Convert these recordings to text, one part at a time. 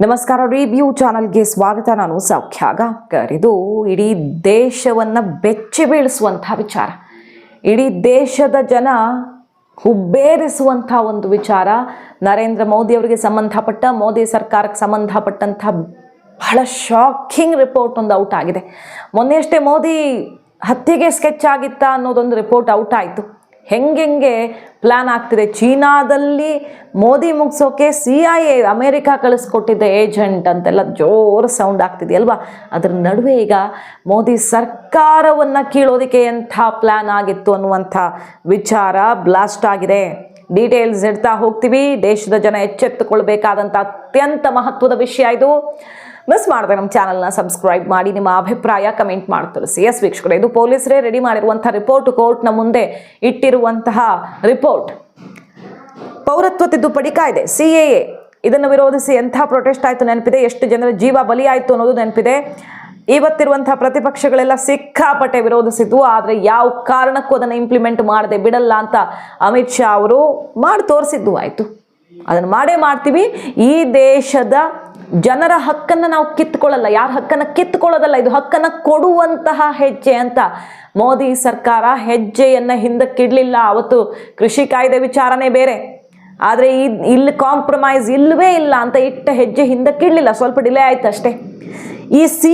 ನಮಸ್ಕಾರ ರಿವ್ಯೂ ಚಾನಲ್ಗೆ ಸ್ವಾಗತ. ನಾನು ಸೌಖ್ಯ ಗಾಂವ್ಕರ್ ಇದು ಇಡೀ ದೇಶವನ್ನು ಬೆಚ್ಚಿ ಬೀಳಿಸುವಂಥ ವಿಚಾರ. ಇಡೀ ದೇಶದ ಜನ ಹುಬ್ಬೇರಿಸುವಂಥ ಒಂದು ವಿಚಾರ. ನರೇಂದ್ರ ಮೋದಿ ಅವರಿಗೆ ಸಂಬಂಧಪಟ್ಟ, ಮೋದಿ ಸರ್ಕಾರಕ್ಕೆ ಸಂಬಂಧಪಟ್ಟಂಥ ಬಹಳ ಶಾಕಿಂಗ್ ರಿಪೋರ್ಟ್ ಒಂದು ಔಟ್ ಆಗಿದೆ. ಮೊನ್ನೆಯಷ್ಟೇ ಮೋದಿ ಹತ್ಯೆಗೆ ಸ್ಕೆಚ್ ಆಗಿತ್ತಾ ಅನ್ನೋದೊಂದು ರಿಪೋರ್ಟ್ ಔಟ್ ಆಯಿತು. ಹೆಂಗೆಂಗೆ ಪ್ಲ್ಯಾನ್ ಆಗ್ತಿದೆ? ಚೀನಾದಲ್ಲಿ ಮೋದಿ ಮುಗಿಸೋಕೆ ಸಿ ಐ ಎ ಅಮೇರಿಕಾ ಕಳಿಸ್ಕೊಟ್ಟಿದ್ದ ಏಜೆಂಟ್ ಅಂತೆಲ್ಲ ಜೋರು ಸೌಂಡ್ ಆಗ್ತಿದೆಯಲ್ವಾ ಅದ್ರ ನಡುವೆ ಈಗ ಮೋದಿ ಸರ್ಕಾರವನ್ನು ಕೀಳೋದಕ್ಕೆ ಎಂಥ ಪ್ಲ್ಯಾನ್ ಆಗಿತ್ತು ಅನ್ನುವಂಥ ವಿಚಾರ ಬ್ಲಾಸ್ಟ್ ಆಗಿದೆ. ಡೀಟೇಲ್ಸ್ ಇಡ್ತಾ ಹೋಗ್ತೀವಿ. ದೇಶದ ಜನ ಎಚ್ಚೆತ್ತುಕೊಳ್ಬೇಕಾದಂಥ ಅತ್ಯಂತ ಮಹತ್ವದ ವಿಷಯ ಇದು. ಮಿಸ್ ಮಾಡಿದೆ ನಮ್ಮ ಚಾನಲ್ನ ಸಬ್ಸ್ಕ್ರೈಬ್ ಮಾಡಿ, ನಿಮ್ಮ ಅಭಿಪ್ರಾಯ ಕಮೆಂಟ್ ಮಾಡಿ ತಿಳಿಸಿ. ಎಸ್ ವೀಕ್ಷಕರೇ, ಇದು ಪೊಲೀಸರೇ ರೆಡಿ ಮಾಡಿರುವಂತಹ ರಿಪೋರ್ಟ್ ಕೋರ್ಟ್ನ ಮುಂದೆ ಇಟ್ಟಿರುವಂತಹ ರಿಪೋರ್ಟ್ ಪೌರತ್ವ ತಿದ್ದುಪಡಿ ಕಾಯ್ದೆ ಎ ಇದನ್ನು ವಿರೋಧಿಸಿ ಎಂಥ ಪ್ರೊಟೆಸ್ಟ್ ಆಯಿತು ನೆನಪಿದೆ? ಎಷ್ಟು ಜನರ ಜೀವ ಬಲಿಯಾಯಿತು ಅನ್ನೋದು ನೆನಪಿದೆ? ಇವತ್ತಿರುವಂತಹ ಪ್ರತಿಪಕ್ಷಗಳೆಲ್ಲ ಸಿಕ್ಕಾಪಟ್ಟೆ ವಿರೋಧಿಸಿದ್ವು, ಆದರೆ ಯಾವ ಕಾರಣಕ್ಕೂ ಅದನ್ನು ಇಂಪ್ಲಿಮೆಂಟ್ ಮಾಡದೆ ಬಿಡಲ್ಲ ಅಂತ ಅಮಿತ್ ಶಾ ಅವರು ಮಾಡಿ ತೋರಿಸಿದ್ದು ಆಯಿತು. ಅದನ್ನು ಮಾಡೇ ಮಾಡ್ತೀವಿ. ಈ ದೇಶದ ಜನರ ಹಕ್ಕನ್ನು ನಾವು ಕಿತ್ಕೊಳ್ಳಲ್ಲ ಯಾರ ಹಕ್ಕನ್ನು ಕಿತ್ಕೊಳ್ಳೋದಲ್ಲ ಇದು ಹಕ್ಕನ್ನು ಕೊಡುವಂತಹ ಹೆಜ್ಜೆ ಅಂತ. ಮೋದಿ ಸರ್ಕಾರ ಹೆಜ್ಜೆಯನ್ನು ಹಿಂದಕ್ಕಿಡಲಿಲ್ಲ. ಅವತ್ತು ಕೃಷಿ ಕಾಯ್ದೆ ವಿಚಾರನೇ ಬೇರೆ. ಆದರೆ ಇಲ್ಲಿ ಕಾಂಪ್ರಮೈಸ್ ಇಲ್ಲವೇ ಇಲ್ಲ ಅಂತ ಇಟ್ಟ ಹೆಜ್ಜೆ ಹಿಂದಕ್ಕಿಡಲಿಲ್ಲ. ಸ್ವಲ್ಪ ಡಿಲೇ ಆಯ್ತು ಅಷ್ಟೇ ಈ ಸಿ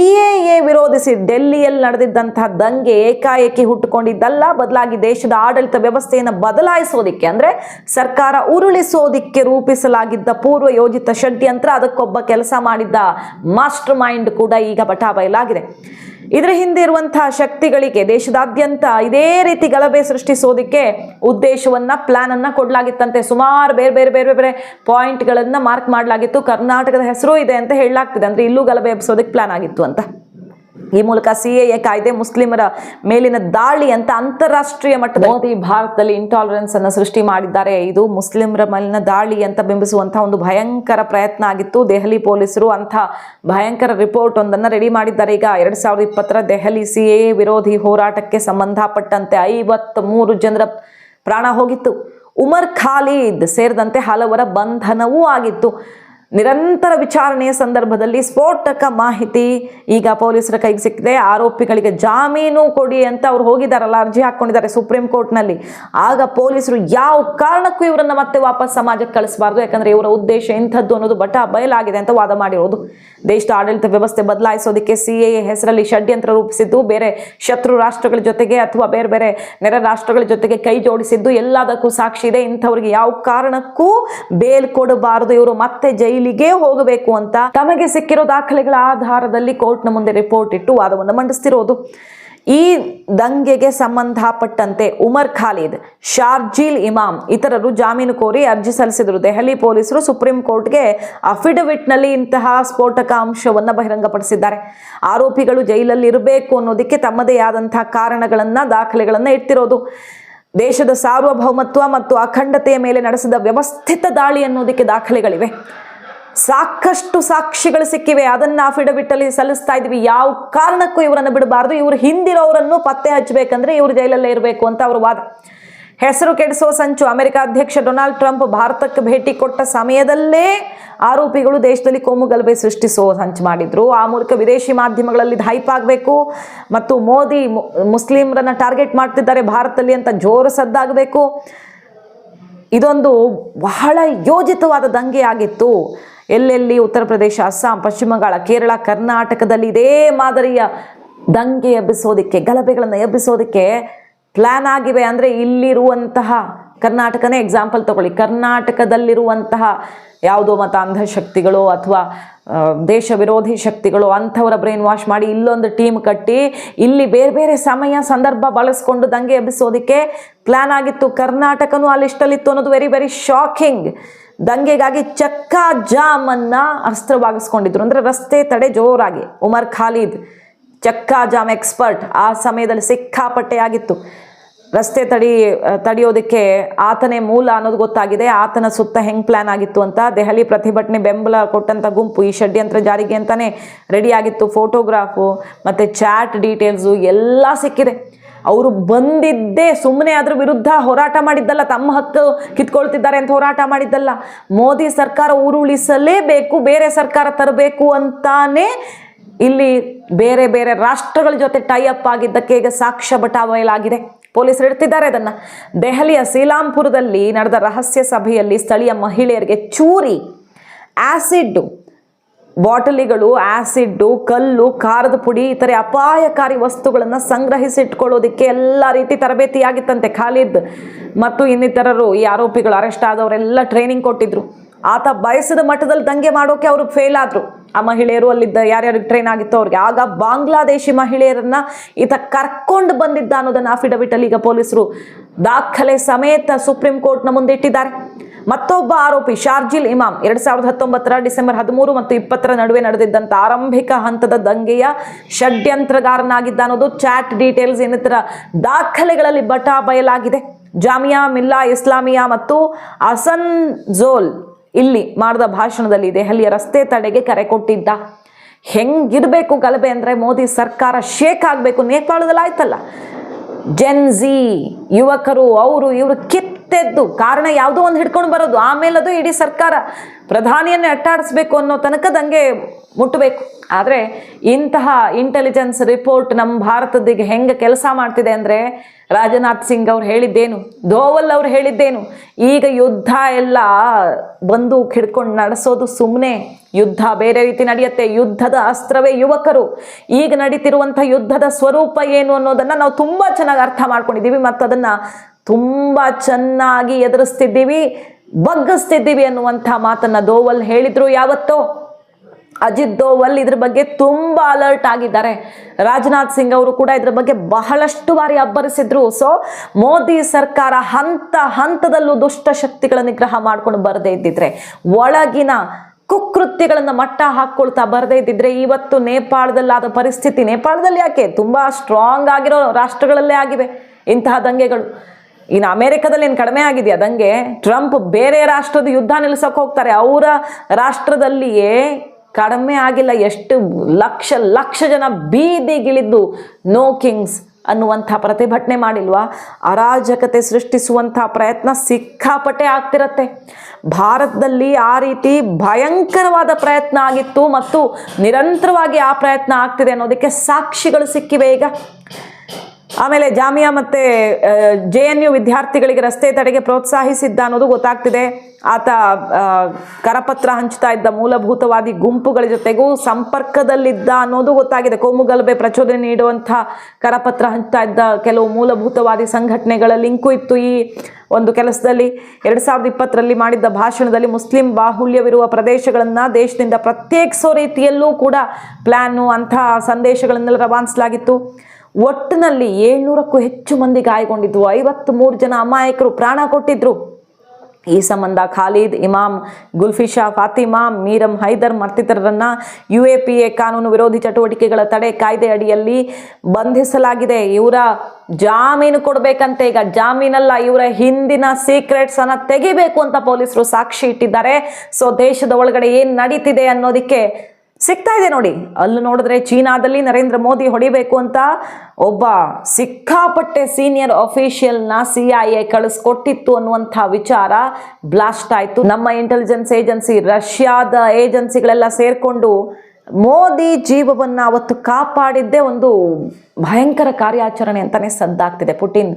ಎ ವಿರೋಧಿಸಿ ಡೆಲ್ಲಿಯಲ್ಲಿ ನಡೆದಿದ್ದಂತಹ ದಂಗೆ ಏಕಾಏಕಿ ಹುಟ್ಟುಕೊಂಡಿದ್ದಲ್ಲ, ಬದಲಾಗಿ ದೇಶದ ಆಡಳಿತ ವ್ಯವಸ್ಥೆಯನ್ನು ಬದಲಾಯಿಸೋದಿಕ್ಕೆ ಅಂದರೆ ಸರ್ಕಾರ ಉರುಳಿಸೋದಿಕ್ಕೆ ರೂಪಿಸಲಾಗಿದ್ದ ಪೂರ್ವ ಯೋಜಿತ ಷಡ್ಯಂತ್ರ, ಅದಕ್ಕೊಬ್ಬ ಕೆಲಸ ಮಾಡಿದ್ದ ಮಾಸ್ಟರ್ ಮೈಂಡ್ ಕೂಡ ಈಗ ಬಟಾ ಬಯಲಾಗಿದೆ ಇದರ ಹಿಂದೆ ಇರುವಂತಹ ಶಕ್ತಿಗಳಿಗೆ ದೇಶದಾದ್ಯಂತ ಇದೇ ರೀತಿ ಗಲಭೆ ಸೃಷ್ಟಿಸೋದಿಕ್ಕೆ ಉದ್ದೇಶವನ್ನ ಪ್ಲಾನ್ ಅನ್ನ ಕೊಡಲಾಗಿತ್ತಂತೆ. ಸುಮಾರು ಬೇರೆ ಬೇರೆ ಬೇರೆ ಬೇರೆ ಪಾಯಿಂಟ್ಗಳನ್ನ ಮಾರ್ಕ್ ಮಾಡಲಾಗಿತ್ತು. ಕರ್ನಾಟಕದ ಹೆಸರು ಇದೆ ಅಂತ ಹೇಳಲಾಗ್ತಿದೆ. ಅಂದ್ರೆ ಇಲ್ಲೂ ಗಲಭೆ ಎಬ್ಸೋದಕ್ಕೆ ಪ್ಲಾನ್ ಆಗಿತ್ತು ಅಂತ. ಈ ಮೂಲಕ ಸಿ ಎ ಕಾಯ್ದೆ ಮುಸ್ಲಿಮರ ಮೇಲಿನ ದಾಳಿ ಅಂತ ಅಂತಾರಾಷ್ಟ್ರೀಯ ಮಟ್ಟದ ಮೋದಿ ಭಾರತದಲ್ಲಿ ಇಂಟಾಲರೆನ್ಸ್ ಅನ್ನು ಸೃಷ್ಟಿ ಮಾಡಿದ್ದಾರೆ. ಇದು ಮುಸ್ಲಿಮರ ಮೇಲಿನ ದಾಳಿ ಅಂತ ಬಿಂಬಿಸುವಂತಹ ಒಂದು ಭಯಂಕರ ಪ್ರಯತ್ನ ಆಗಿತ್ತು. ದೆಹಲಿ ಪೊಲೀಸರು ಅಂತ ಭಯಂಕರ ರಿಪೋರ್ಟ್ ಒಂದನ್ನು ರೆಡಿ ಮಾಡಿದ್ದಾರೆ. ಈಗ ಎರಡ್ ಸಾವಿರದ ಇಪ್ಪತ್ತರ ದೆಹಲಿ ಸಿ ಎ ವಿರೋಧಿ ಹೋರಾಟಕ್ಕೆ ಸಂಬಂಧಪಟ್ಟಂತೆ ಐವತ್ತ್ ಮೂರು ಜನರ ಪ್ರಾಣ ಹೋಗಿತ್ತು. ಉಮರ್ ಖಾಲಿದ್ ಸೇರಿದಂತೆ ಹಲವರ ಬಂಧನವೂ ಆಗಿತ್ತು. ನಿರಂತರ ವಿಚಾರಣೆಯ ಸಂದರ್ಭದಲ್ಲಿ ಸ್ಫೋಟಕ ಮಾಹಿತಿ ಈಗ ಪೊಲೀಸರ ಕೈಗೆ ಸಿಕ್ಕಿದೆ. ಆರೋಪಿಗಳಿಗೆ ಜಾಮೀನು ಕೊಡಿ ಅಂತ ಅವ್ರು ಹೋಗಿದ್ದಾರಲ್ಲ ಅರ್ಜಿ ಹಾಕ್ಕೊಂಡಿದ್ದಾರೆ ಸುಪ್ರೀಂ ಕೋರ್ಟ್ನಲ್ಲಿ. ಆಗ ಪೊಲೀಸರು ಯಾವ ಕಾರಣಕ್ಕೂ ಇವರನ್ನ ಮತ್ತೆ ವಾಪಸ್ ಸಮಾಜಕ್ಕೆ ಕಳಿಸಬಾರ್ದು, ಯಾಕಂದ್ರೆ ಇವರ ಉದ್ದೇಶ ಇಂಥದ್ದು ಅನ್ನೋದು ಬಟ ಬಯಲಾಗಿದೆ ಅಂತ ವಾದ ಮಾಡಿರೋದು. ದೇಶದ ಆಡಳಿತ ವ್ಯವಸ್ಥೆ ಬದಲಾಯಿಸೋದಕ್ಕೆ ಸಿ ಎ ಹೆಸರಲ್ಲಿ ಷಡ್ಯಂತ್ರ ರೂಪಿಸಿದ್ದು, ಬೇರೆ ಶತ್ರು ರಾಷ್ಟ್ರಗಳ ಜೊತೆಗೆ ಅಥವಾ ಬೇರೆ ಬೇರೆ ನೆರೆ ರಾಷ್ಟ್ರಗಳ ಜೊತೆಗೆ ಕೈ ಜೋಡಿಸಿದ್ದು ಎಲ್ಲದಕ್ಕೂ ಸಾಕ್ಷಿ ಇದೆ. ಇಂಥವ್ರಿಗೆ ಯಾವ ಕಾರಣಕ್ಕೂ ಬೇಲ್ ಕೊಡಬಾರದು. ಇವರು ಮತ್ತೆ ಜೈಲಿಗೆ ಹೋಗಬೇಕು ಅಂತ ತಮಗೆ ಸಿಕ್ಕಿರೋ ದಾಖಲೆಗಳ ಆಧಾರದಲ್ಲಿ ಕೋರ್ಟ್ನ ಮುಂದೆ ರಿಪೋರ್ಟ್ ಇಟ್ಟು ವಾದವನ್ನು ಮಂಡಿಸ್ತಿರೋದು. ಈ ದಂಗೆಗೆ ಸಂಬಂಧಪಟ್ಟಂತೆ ಉಮರ್ ಖಾಲಿದ್, ಶಾರ್ಜೀಲ್ ಇಮಾಮ್ ಇತರರು ಜಾಮೀನು ಕೋರಿ ಅರ್ಜಿ ಸಲ್ಲಿಸಿದರು. ದೆಹಲಿ ಪೊಲೀಸರು ಸುಪ್ರೀಂ ಕೋರ್ಟ್ಗೆ ಅಫಿಡವಿಟ್ನಲ್ಲಿ ಇಂತಹ ಸ್ಫೋಟಕ ಅಂಶವನ್ನು ಬಹಿರಂಗಪಡಿಸಿದ್ದಾರೆ. ಆರೋಪಿಗಳು ಜೈಲಲ್ಲಿ ಇರಬೇಕು ಅನ್ನೋದಕ್ಕೆ ತಮ್ಮದೇ ಆದಂತಹ ಕಾರಣಗಳನ್ನ, ದಾಖಲೆಗಳನ್ನು ಇಟ್ಟಿರೋದು ದೇಶದ ಸಾರ್ವಭೌಮತ್ವ ಮತ್ತು ಅಖಂಡತೆಯ ಮೇಲೆ ನಡೆಸಿದ ವ್ಯವಸ್ಥಿತ ದಾಳಿ ಅನ್ನೋದಕ್ಕೆ ದಾಖಲೆಗಳಿವೆ. ಸಾಕಷ್ಟು ಸಾಕ್ಷಿಗಳು ಸಿಕ್ಕಿವೆ. ಅದನ್ನ ಅಫಿಡವಿಟ್ ಅಲ್ಲಿ ಸಲ್ಲಿಸ್ತಾ ಇದ್ವಿ ಯಾವ ಕಾರಣಕ್ಕೂ ಇವರನ್ನು ಬಿಡಬಾರ್ದು. ಇವರು ಹಿಂದಿರೋರನ್ನು ಪತ್ತೆ ಹಚ್ಚಬೇಕಂದ್ರೆ ಇವರು ಜೈಲಲ್ಲೇ ಇರಬೇಕು ಅಂತ ಅವರು ವಾದ. ಹೆಸರು ಕೆಡಿಸುವ ಸಂಚು, ಅಮೆರಿಕ ಅಧ್ಯಕ್ಷ ಡೊನಾಲ್ಡ್ ಟ್ರಂಪ್ ಭಾರತಕ್ಕೆ ಭೇಟಿ ಕೊಟ್ಟ ಸಮಯದಲ್ಲೇ ಆರೋಪಿಗಳು ದೇಶದಲ್ಲಿ ಕೋಮು ಗಲಭೆ ಸೃಷ್ಟಿಸೋ ಸಂಚು ಮಾಡಿದ್ರು. ಆ ಮೂಲಕ ವಿದೇಶಿ ಮಾಧ್ಯಮಗಳಲ್ಲಿ ಹೈಪ್ ಆಗಬೇಕು ಮತ್ತು ಮೋದಿ ಮುಸ್ಲಿಮ್ರನ್ನ ಟಾರ್ಗೆಟ್ ಮಾಡ್ತಿದ್ದಾರೆ ಭಾರತದಲ್ಲಿ ಅಂತ ಜೋರು ಸದ್ದಾಗಬೇಕು. ಇದೊಂದು ಬಹಳ ಯೋಜಿತವಾದ ದಂಗೆ ಆಗಿತ್ತು. ಎಲ್ಲೆಲ್ಲಿ ಉತ್ತರ ಪ್ರದೇಶ, ಅಸ್ಸಾಂ, ಪಶ್ಚಿಮ ಬಂಗಾಳ, ಕೇರಳ, ಕರ್ನಾಟಕದಲ್ಲಿ ಇದೇ ಮಾದರಿಯ ದಂಗೆ ಎಬ್ಬಿಸೋದಕ್ಕೆ, ಗಲಭೆಗಳನ್ನು ಎಬ್ಬಿಸೋದಕ್ಕೆ ಪ್ಲಾನ್ ಆಗಿವೆ ಅಂದರೆ ಇಲ್ಲಿರುವಂತಹ ಕರ್ನಾಟಕನೇ ಎಕ್ಸಾಂಪಲ್ ತಗೊಳ್ಳಿ. ಕರ್ನಾಟಕದಲ್ಲಿರುವಂತಹ ಯಾವುದೋ ಮತ ಅಂಧಶಕ್ತಿಗಳು ಅಥವಾ ದೇಶ ವಿರೋಧಿ ಶಕ್ತಿಗಳು ಅಂಥವರ ಬ್ರೈನ್ ವಾಶ್ ಮಾಡಿ ಇಲ್ಲೊಂದು ಟೀಮ್ ಕಟ್ಟಿ ಇಲ್ಲಿ ಬೇರೆ ಬೇರೆ ಸಮಯ, ಸಂದರ್ಭ ಬಳಸ್ಕೊಂಡು ದಂಗೆ ಎಬ್ಬಿಸೋದಕ್ಕೆ ಪ್ಲ್ಯಾನ್ ಆಗಿತ್ತು. ಕರ್ನಾಟಕನೂ ಆ ಲಿಸ್ಟಲ್ಲಿತ್ತು ಅನ್ನೋದು ವೆರಿ ವೆರಿ ಶಾಕಿಂಗ್ ದಂಗೆಗಾಗಿ ಚಕ್ಕಾ ಜಾಮ್ ಅನ್ನ ಅಸ್ತ್ರವಾಗಿಸ್ಕೊಂಡಿದ್ರು. ಅಂದ್ರೆ ರಸ್ತೆ ತಡೆ ಜೋರಾಗಿ. ಉಮರ್ ಖಾಲಿದ್, ಚಕ್ಕಾ ಜಾಮ್ ಎಕ್ಸ್ಪರ್ಟ್, ಆ ಸಮಯದಲ್ಲಿ ಸಿಕ್ಕಾಪಟ್ಟೆ ಆಗಿತ್ತು ರಸ್ತೆ ತಡಿ, ತಡೆಯೋದಕ್ಕೆ ಆತನೇ ಮೂಲ ಅನ್ನೋದು ಗೊತ್ತಾಗಿದೆ. ಆತನ ಸುತ್ತ ಹೆಂಗ್ ಪ್ಲಾನ್ ಆಗಿತ್ತು ಅಂತ. ದೆಹಲಿ ಪ್ರತಿಭಟನೆ ಬೆಂಬಲ ಕೊಟ್ಟಂತ ಗುಂಪು ಈ ಷಡ್ಯಂತ್ರ ಜಾರಿಗೆ ಅಂತಾನೆ ರೆಡಿ ಆಗಿತ್ತು. ಫೋಟೋಗ್ರಾಫು ಮತ್ತೆ ಚಾಟ್ ಡೀಟೇಲ್ಸು ಎಲ್ಲ ಸಿಕ್ಕಿದೆ. ಅವರು ಬಂದಿದ್ದೇ ಸುಮ್ಮನೆ ಅದ್ರ ವಿರುದ್ಧ ಹೋರಾಟ ಮಾಡಿದ್ದಲ್ಲ, ತಮ್ಮ ಹಕ್ಕು ಕಿತ್ಕೊಳ್ತಿದ್ದಾರೆ ಅಂತ ಹೋರಾಟ ಮಾಡಿದ್ದಲ್ಲ. ಮೋದಿ ಸರ್ಕಾರ ಉರುಳಿಸಲೇಬೇಕು, ಬೇರೆ ಸರ್ಕಾರ ತರಬೇಕು ಅಂತಾನೆ ಇಲ್ಲಿ ಬೇರೆ ಬೇರೆ ರಾಷ್ಟ್ರಗಳ ಜೊತೆ ಟೈ ಅಪ್ ಆಗಿದ್ದಕ್ಕೆ ಈಗ ಸಾಕ್ಷ್ಯ ಬಟಾವಯಲಾಗಿದೆ ಪೊಲೀಸರು ಇಡ್ತಿದ್ದಾರೆ ಅದನ್ನ. ದೆಹಲಿಯ ಸೀಲಾಂಪುರದಲ್ಲಿ ನಡೆದ ರಹಸ್ಯ ಸಭೆಯಲ್ಲಿ ಸ್ಥಳೀಯ ಮಹಿಳೆಯರಿಗೆ ಚೂರಿ, ಆಸಿಡ್ ಬಾಟಲಿಗಳು ಆ್ಯಸಿಡ್ಡು ಕಲ್ಲು, ಖಾರದ ಪುಡಿ, ಇತರೆ ಅಪಾಯಕಾರಿ ವಸ್ತುಗಳನ್ನು ಸಂಗ್ರಹಿಸಿಟ್ಕೊಳ್ಳೋದಕ್ಕೆ ಎಲ್ಲ ರೀತಿ ತರಬೇತಿಯಾಗಿತ್ತಂತೆ ಖಾಲಿದ್. ಮತ್ತು ಇನ್ನಿತರರು ಈ ಆರೋಪಿಗಳು ಅರೆಸ್ಟ್ ಆದವರೆಲ್ಲ ಟ್ರೈನಿಂಗ್ ಕೊಟ್ಟಿದ್ರು. ಆತ ಬಯಸಿದ ಮಟ್ಟದಲ್ಲಿ ದಂಗೆ ಮಾಡೋಕೆ ಅವರು ಫೇಲ್ ಆದರು. ಆ ಮಹಿಳೆಯರು ಅಲ್ಲಿದ್ದ ಯಾರ್ಯಾರಿಗೆ ಟ್ರೈನ್ ಆಗಿತ್ತು ಅವ್ರಿಗೆ. ಆಗ ಬಾಂಗ್ಲಾದೇಶಿ ಮಹಿಳೆಯರನ್ನ ಈತ ಕರ್ಕೊಂಡು ಬಂದಿದ್ದ ಅನ್ನೋದನ್ನ ಅಫಿಡವಿಟಲ್ಲಿ ಈಗ ಪೊಲೀಸರು ದಾಖಲೆ ಸಮೇತ ಸುಪ್ರೀಂ ಕೋರ್ಟ್ನ ಮುಂದೆ ಇಟ್ಟಿದ್ದಾರೆ. ಮತ್ತೊಬ್ಬ ಆರೋಪಿ ಶಾರ್ಜಿಲ್ ಇಮಾಮ್. ಎರಡ್ ಸಾವಿರದ ಹತ್ತೊಂಬತ್ತರ ಡಿಸೆಂಬರ್ ಹದಿಮೂರು ಮತ್ತು ಇಪ್ಪತ್ತರ ನಡುವೆ ನಡೆದಿದ್ದಂಥ ಆರಂಭಿಕ ಹಂತದ ದಂಗೆಯ ಷಡ್ಯಂತ್ರಗಾರನಾಗಿದ್ದ ಅನ್ನೋದು ಚಾಟ್ ಡೀಟೇಲ್ಸ್ ಇನ್ನಿತರ ದಾಖಲೆಗಳಲ್ಲಿ ಬಟಾ ಬಯಲಾಗಿದೆ. ಜಾಮಿಯಾ ಮಿಲ್ಲಾ ಇಸ್ಲಾಮಿಯಾ ಮತ್ತು ಅಸನ್ ಜೋಲ್ ಇಲ್ಲಿ ಮಾಡಿದ ಭಾಷಣದಲ್ಲಿ ದೆಹಲಿಯ ರಸ್ತೆ ತಡೆಗೆ ಕರೆ ಕೊಟ್ಟಿದ್ದ. ಹೆಂಗಿರಬೇಕು ಗಲಭೆ ಅಂದರೆ ಮೋದಿ ಸರ್ಕಾರ ಶೇಕ್ ಆಗಬೇಕು ನೇಪಾಳದಲ್ಲಿ ಆಯ್ತಲ್ಲ ಜೆನ್ಜಿ ಯುವಕರು, ಅವರು ಇವರು ಕಿತ್ತೆದ್ದು. ಕಾರಣ ಯಾವುದೋ ಒಂದು ಹಿಡ್ಕೊಂಡು ಬರೋದು. ಆಮೇಲೆ ಅದು ಇಡೀ ಸರ್ಕಾರ ಪ್ರಧಾನಿಯನ್ನೇ ಅಟ್ಟಾಡಿಸ್ಬೇಕು ಅನ್ನೋ ತನಕ ದಂಗೆ ಮುಟ್ಟಬೇಕು. ಆದರೆ ಇಂತಹ ಇಂಟೆಲಿಜೆನ್ಸ್ ರಿಪೋರ್ಟ್ ನಮ್ಮ ಭಾರತದಿಗೆ ಹೆಂಗೆ ಕೆಲಸ ಮಾಡ್ತಿದೆ ಅಂದರೆ ರಾಜನಾಥ್ ಸಿಂಗ್ ಅವ್ರು ಹೇಳಿದ್ದೇನು, ಧೋವಲ್ ಅವ್ರು ಹೇಳಿದ್ದೇನು, ಈಗ ಯುದ್ಧ ಎಲ್ಲ ಬಂದು ಹಿಡ್ಕೊಂಡು ನಡೆಸೋದು ಸುಮ್ಮನೆ ಯುದ್ಧ ಬೇರೆ ರೀತಿ ನಡೆಯುತ್ತೆ, ಯುದ್ಧದ ಅಸ್ತ್ರವೇ ಯುವಕರು, ಈಗ ನಡೀತಿರುವಂಥ ಯುದ್ಧದ ಸ್ವರೂಪ ಏನು ಅನ್ನೋದನ್ನು ನಾವು ತುಂಬ ಚೆನ್ನಾಗಿ ಅರ್ಥ ಮಾಡ್ಕೊಂಡಿದ್ದೀವಿ ಮತ್ತು ಅದನ್ನು ತುಂಬ ಚೆನ್ನಾಗಿ ಎದುರಿಸ್ತಿದ್ದೀವಿ, ಬಗ್ಗಿಸ್ತಿದ್ದೀವಿ ಅನ್ನುವಂಥ ಮಾತನ್ನು ದೋವಲ್ ಹೇಳಿದ್ರು ಯಾವತ್ತೋ. ಅಜಿತ್ ದೋವಲ್ ಇದ್ರ ಬಗ್ಗೆ ತುಂಬ ಅಲರ್ಟ್ ಆಗಿದ್ದಾರೆ. ರಾಜನಾಥ್ ಸಿಂಗ್ ಅವರು ಕೂಡ ಇದ್ರ ಬಗ್ಗೆ ಬಹಳಷ್ಟು ಬಾರಿ ಅಬ್ಬರಿಸಿದ್ರು. ಸೊ ಮೋದಿ ಸರ್ಕಾರ ಹಂತ ಹಂತದಲ್ಲೂ ದುಷ್ಟ ಶಕ್ತಿಗಳ ನಿಗ್ರಹ ಮಾಡ್ಕೊಂಡು ಬರದೇ ಇದ್ದಿದ್ರೆ, ಒಳಗಿನ ಕುಕೃತ್ಯಗಳನ್ನು ಮಟ್ಟ ಹಾಕ್ಕೊಳ್ತಾ ಬರದೇ ಇದ್ದಿದ್ರೆ, ಇವತ್ತು ನೇಪಾಳದಲ್ಲಾದ ಪರಿಸ್ಥಿತಿ ನೇಪಾಳದಲ್ಲಿ ಯಾಕೆ? ತುಂಬಾ ಸ್ಟ್ರಾಂಗ್ ಆಗಿರೋ ರಾಷ್ಟ್ರಗಳಲ್ಲೇ ಆಗಿವೆ ಇಂತಹ ದಂಗೆಗಳು. ಇನ್ನು ಅಮೆರಿಕದಲ್ಲಿ ಏನು ಕಡಿಮೆ ಆಗಿದೆಯಾ ದಂಗೆ? ಟ್ರಂಪ್ ಬೇರೆ ರಾಷ್ಟ್ರದ ಯುದ್ಧ ನಿಲ್ಲಿಸೋಕೆ ಹೋಗ್ತಾರೆ. ಅವರ ರಾಷ್ಟ್ರದಲ್ಲಿಯೇ ಕಡಿಮೆ ಆಗಿಲ್ಲ, ಎಷ್ಟು ಲಕ್ಷ ಲಕ್ಷ ಜನ ಬೀದಿಗಿಳಿದ್ದು ನೋ ಕಿಂಗ್ಸ್ ಅನ್ನುವಂಥ ಪ್ರತಿಭಟನೆ ಮಾಡಿಲ್ವಾ? ಅರಾಜಕತೆ ಸೃಷ್ಟಿಸುವಂಥ ಪ್ರಯತ್ನ ಸಿಕ್ಕಾಪಟ್ಟೆ ಆಗ್ತಿರತ್ತೆ. ಭಾರತದಲ್ಲಿ ಆ ರೀತಿ ಭಯಂಕರವಾದ ಪ್ರಯತ್ನ ಆಗಿತ್ತು ಮತ್ತು ನಿರಂತರವಾಗಿ ಆ ಪ್ರಯತ್ನ ಆಗ್ತಿದೆ ಅನ್ನೋದಕ್ಕೆ ಸಾಕ್ಷಿಗಳು ಸಿಕ್ಕಿವೆ ಈಗ. ಆಮೇಲೆ ಜಾಮಿಯಾ ಮತ್ತೆ ಜೆ ಎನ್ ಯು ವಿದ್ಯಾರ್ಥಿಗಳಿಗೆ ರಸ್ತೆ ತಡೆಗೆ ಪ್ರೋತ್ಸಾಹಿಸಿದ್ದ ಅನ್ನೋದು ಗೊತ್ತಾಗ್ತಿದೆ. ಆತ ಕರಪತ್ರ ಹಂಚ್ತಾ ಇದ್ದ ಮೂಲಭೂತವಾದಿ ಗುಂಪುಗಳ ಜೊತೆಗೂ ಸಂಪರ್ಕದಲ್ಲಿದ್ದ ಅನ್ನೋದು ಗೊತ್ತಾಗಿದೆ. ಕೋಮುಗಲಭೆ ಪ್ರಚೋದನೆ ನೀಡುವಂಥ ಕರಪತ್ರ ಹಂಚ್ತಾ ಇದ್ದ ಕೆಲವು ಮೂಲಭೂತವಾದಿ ಸಂಘಟನೆಗಳ ಲಿಂಕು ಇತ್ತು ಈ ಒಂದು ಕೆಲಸದಲ್ಲಿ. ಎರಡು ಸಾವಿರದ ಇಪ್ಪತ್ತರಲ್ಲಿ ಮಾಡಿದ್ದ ಭಾಷಣದಲ್ಲಿ ಮುಸ್ಲಿಂ ಬಾಹುಳ್ಯವಿರುವ ಪ್ರದೇಶಗಳನ್ನು ದೇಶದಿಂದ ಪ್ರತ್ಯೇಕಿಸೋ ರೀತಿಯಲ್ಲೂ ಕೂಡ ಪ್ಲ್ಯಾನು ಅಂಥ ಸಂದೇಶಗಳನ್ನೆಲ್ಲ ರವಾನಿಸಲಾಗಿತ್ತು. ಒಟ್ಟಿನಲ್ಲಿ ಏಳ್ನೂರಕ್ಕೂ ಹೆಚ್ಚು ಮಂದಿ ಗಾಯಗೊಂಡಿದ್ವು ಐವತ್ತು ಮೂರು ಜನ ಅಮಾಯಕರು ಪ್ರಾಣ ಕೊಟ್ಟಿದ್ರು. ಈ ಸಂಬಂಧ ಖಾಲಿದ್, ಇಮಾಮ್ ಗುಲ್ಫಿಶಾ ಫಾತಿಮಾ, ಮೀರಂ ಹೈದರ್ ಮತ್ತಿತರರನ್ನ ಯು ಎ ಪಿ ಎ ಕಾನೂನು ವಿರೋಧಿ ಚಟುವಟಿಕೆಗಳ ತಡೆ ಕಾಯ್ದೆ ಅಡಿಯಲ್ಲಿ ಬಂಧಿಸಲಾಗಿದೆ. ಇವರ ಜಾಮೀನು ಕೊಡಬೇಕಂತೆ. ಈಗ ಜಾಮೀನಲ್ಲ, ಇವರ ಹಿಂದಿನ ಸೀಕ್ರೆಟ್ಸ್ ಅನ್ನ ತೆಗಿಬೇಕು ಅಂತ ಪೊಲೀಸರು ಸಾಕ್ಷಿ ಇಟ್ಟಿದ್ದಾರೆ. ಸೊ, ದೇಶದ ಒಳಗಡೆ ಏನು ನಡೀತಿದೆ ಅನ್ನೋದಕ್ಕೆ ಸಿಗ್ತಾ ಇದೆ ನೋಡಿ. ಅಲ್ಲಿ ನೋಡಿದ್ರೆ ಚೀನಾದಲ್ಲಿ ನರೇಂದ್ರ ಮೋದಿ ಹೊಡಿಬೇಕು ಅಂತ ಒಬ್ಬ ಸಿಕ್ಕಾಪಟ್ಟೆ ಸೀನಿಯರ್ ಅಫಿಷಿಯಲ್ನ ಸಿ ಐ ಎ ಕಳಿಸ್ಕೊಟ್ಟಿತ್ತು ಅನ್ನುವಂಥ ವಿಚಾರ ಬ್ಲಾಸ್ಟ್ ಆಯಿತು. ನಮ್ಮ ಇಂಟೆಲಿಜೆನ್ಸ್ ಏಜೆನ್ಸಿ ರಷ್ಯಾದ ಏಜೆನ್ಸಿಗಳೆಲ್ಲ ಸೇರಿಕೊಂಡು ಮೋದಿ ಜೀವವನ್ನ ಅವತ್ತು ಕಾಪಾಡಿದ್ದೇ ಒಂದು ಭಯಂಕರ ಕಾರ್ಯಾಚರಣೆ ಅಂತಾನೆ ಸದ್ದಾಗ್ತಿದೆ. ಪುಟಿನ್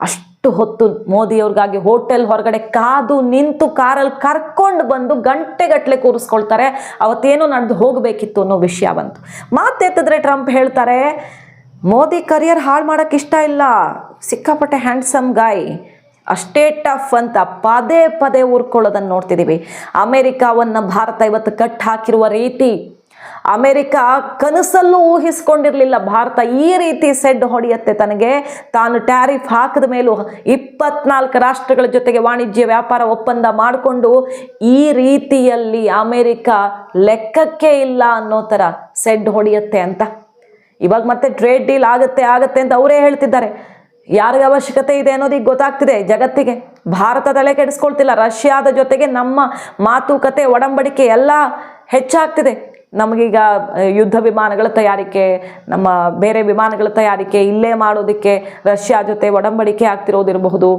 ಅಷ್ಟು ಹೊತ್ತು ಮೋದಿಯವ್ರಿಗಾಗಿ ಹೋಟೆಲ್ ಹೊರಗಡೆ ಕಾದು ನಿಂತು ಕಾರಲ್ಲಿ ಕರ್ಕೊಂಡು ಬಂದು ಗಂಟೆಗಟ್ಟಲೆ ಕೂರಿಸ್ಕೊಳ್ತಾರೆ. ಅವತ್ತೇನೋ ನಡೆದು ಹೋಗಬೇಕಿತ್ತು ಅನ್ನೋ ವಿಷಯ ಬಂತು. ಮಾತೆತ್ತಿದ್ರೆ ಟ್ರಂಪ್ ಹೇಳ್ತಾರೆ, ಮೋದಿ ಕರಿಯರ್ ಹಾಳು ಮಾಡೋಕ್ಕೆ ಇಷ್ಟ ಇಲ್ಲ. ಸಿಕ್ಕಾಪಟ್ಟೆ ಹ್ಯಾಂಡ್ಸಮ್ ಗಾಯ್ ಅಷ್ಟೇ ಟಫ್ ಅಂತ ಪದೇ ಪದೇ ಊರ್ಕೊಳ್ಳೋದನ್ನು ನೋಡ್ತಿದ್ದೀವಿ ಅಮೆರಿಕಾವನ್ನು ಭಾರತ ಇವತ್ತು ಕಟ್ ಹಾಕಿರುವ ರೀತಿ ಅಮೆರಿಕ ಕನಸಲ್ಲೂ ಊಹಿಸ್ಕೊಂಡಿರಲಿಲ್ಲ. ಭಾರತ ಈ ರೀತಿ ಸೆಡ್ ಹೊಡೆಯುತ್ತೆ ತನಗೆ. ತಾನು ಟ್ಯಾರಿಫ್ ಹಾಕಿದ ಮೇಲೂ ಇಪ್ಪತ್ನಾಲ್ಕು ರಾಷ್ಟ್ರಗಳ ಜೊತೆಗೆ ವಾಣಿಜ್ಯ ವ್ಯಾಪಾರ ಒಪ್ಪಂದ ಮಾಡಿಕೊಂಡು ಈ ರೀತಿಯಲ್ಲಿ ಅಮೆರಿಕ ಲೆಕ್ಕಕ್ಕೆ ಇಲ್ಲ ಅನ್ನೋ ಥರ ಸೆಡ್ ಹೊಡೆಯುತ್ತೆ ಅಂತ. ಇವಾಗ ಮತ್ತೆ ಟ್ರೇಡ್ ಡೀಲ್ ಆಗುತ್ತೆ, ಆಗತ್ತೆ ಅಂತ ಅವರೇ ಹೇಳ್ತಿದ್ದಾರೆ. ಯಾರಿಗೆ ಅವಶ್ಯಕತೆ ಇದೆ ಅನ್ನೋದು ಈಗ ಗೊತ್ತಾಗ್ತಿದೆ ಜಗತ್ತಿಗೆ. ಭಾರತ ತಲೆ ಕೆಡಿಸ್ಕೊಳ್ತಿಲ್ಲ. ರಷ್ಯಾದ ಜೊತೆಗೆ ನಮ್ಮ ಮಾತುಕತೆ, ಒಡಂಬಡಿಕೆ ಎಲ್ಲ ಹೆಚ್ಚಾಗ್ತಿದೆ. ನಮಗೀಗ ಯುದ್ಧ ವಿಮಾನಗಳ ತಯಾರಿಕೆ, ನಮ್ಮ ಬೇರೆ ವಿಮಾನಗಳ ತಯಾರಿಕೆ ಇಲ್ಲೇ ಮಾಡೋದಕ್ಕೆ ರಷ್ಯಾ ಜೊತೆ ಒಡಂಬಡಿಕೆ ಆಗ್ತಿರೋದಿರಬಹುದು.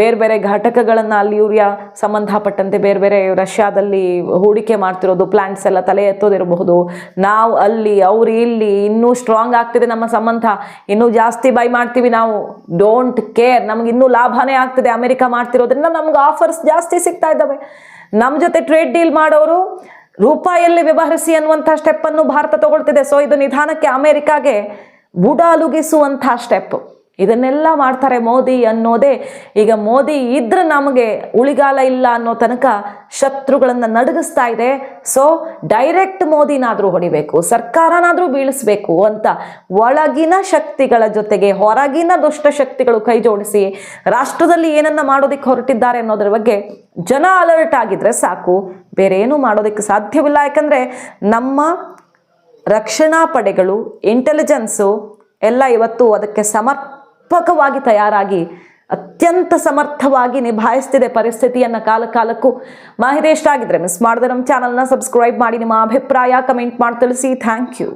ಬೇರೆ ಬೇರೆ ಘಟಕಗಳನ್ನು ಅಲ್ಲಿ ಯೂರಿಯಾ ಸಂಬಂಧಪಟ್ಟಂತೆ ಬೇರೆ ಬೇರೆ ರಷ್ಯಾದಲ್ಲಿ ಹೂಡಿಕೆ ಮಾಡ್ತಿರೋದು ಪ್ಲಾಂಟ್ಸ್ ಎಲ್ಲ ತಲೆ ಎತ್ತೋದಿರಬಹುದು. ನಾವು ಅಲ್ಲಿ, ಅವ್ರು ಇಲ್ಲಿ ಇನ್ನೂ ಸ್ಟ್ರಾಂಗ್ ಆಗ್ತಿದೆ ನಮ್ಮ ಸಂಬಂಧ. ಇನ್ನೂ ಜಾಸ್ತಿ ಬೈ ಮಾಡ್ತೀವಿ ನಾವು. ಡೋಂಟ್ ಕೇರ್ ನಮ್ಗೆ ಇನ್ನೂ ಲಾಭನೇ ಆಗ್ತಿದೆ. ಅಮೆರಿಕ ಮಾಡ್ತಿರೋದ್ರಿಂದ ನಮ್ಗೆ ಆಫರ್ಸ್ ಜಾಸ್ತಿ ಸಿಗ್ತಾ ಇದ್ದಾವೆ. ನಮ್ಮ ಜೊತೆ ಟ್ರೇಡ್ ಡೀಲ್ ಮಾಡೋರು ರೂಪಾಯಲ್ಲಿ ವ್ಯವಹರಿಸಿ ಅನ್ನುವಂಥ ಸ್ಟೆಪ್ಪನ್ನು ಭಾರತ ತಗೊಳ್ತಿದೆ. ಸೊ ಇದು ನಿಧಾನಕ್ಕೆ ಅಮೆರಿಕಾಗೆ ಬುಡಾಲುಗಿಸುವಂಥ ಸ್ಟೆಪ್ ಇದನ್ನೆಲ್ಲ ಮಾಡ್ತಾರೆ ಮೋದಿ ಅನ್ನೋದೇ. ಈಗ ಮೋದಿ ಇದ್ರೆ ನಮಗೆ ಉಳಿಗಾಲ ಇಲ್ಲ ಅನ್ನೋ ತನಕ ಶತ್ರುಗಳನ್ನು ನಡಗಿಸ್ತಾ ಇದೆ. ಸೊ ಡೈರೆಕ್ಟ್ ಮೋದಿನಾದರೂ ಹೊಡಿಬೇಕು, ಸರ್ಕಾರನಾದರೂ ಬೀಳಿಸ್ಬೇಕು ಅಂತ ಒಳಗಿನ ಶಕ್ತಿಗಳ ಜೊತೆಗೆ ಹೊರಗಿನ ದುಷ್ಟ ಶಕ್ತಿಗಳು ಕೈ ಜೋಡಿಸಿ ರಾಷ್ಟ್ರದಲ್ಲಿ ಏನನ್ನ ಮಾಡೋದಕ್ಕೆ ಹೊರಟಿದ್ದಾರೆ ಅನ್ನೋದ್ರ ಬಗ್ಗೆ ಜನ ಅಲರ್ಟ್ ಆಗಿದ್ರೆ ಸಾಕು. ಬೇರೆ ಏನು ಮಾಡೋದಕ್ಕೆ ಸಾಧ್ಯವಿಲ್ಲ. ಯಾಕಂದರೆ ನಮ್ಮ ರಕ್ಷಣಾ ಪಡೆಗಳು ಇಂಟೆಲಿಜೆನ್ಸು ಎಲ್ಲ ಇವತ್ತು ಅದಕ್ಕೆ ಸಮರ್ಪಕವಾಗಿ ತಯಾರಾಗಿ ಅತ್ಯಂತ ಸಮರ್ಥವಾಗಿ ನಿಭಾಯಿಸ್ತಿದೆ ಪರಿಸ್ಥಿತಿಯನ್ನು ಕಾಲ ಕಾಲಕ್ಕೂ ಮಾಹಿತಿ ಇಷ್ಟ ಆಗಿದ್ರೆ ಮಿಸ್ ಮಾಡಿದ್ರೆ ನಮ್ಮ ಚಾನಲ್ನ ಸಬ್ಸ್ಕ್ರೈಬ್ ಮಾಡಿ, ನಿಮ್ಮ ಅಭಿಪ್ರಾಯ ಕಮೆಂಟ್ ಮಾಡಿ ತಿಳಿಸಿ. Thank you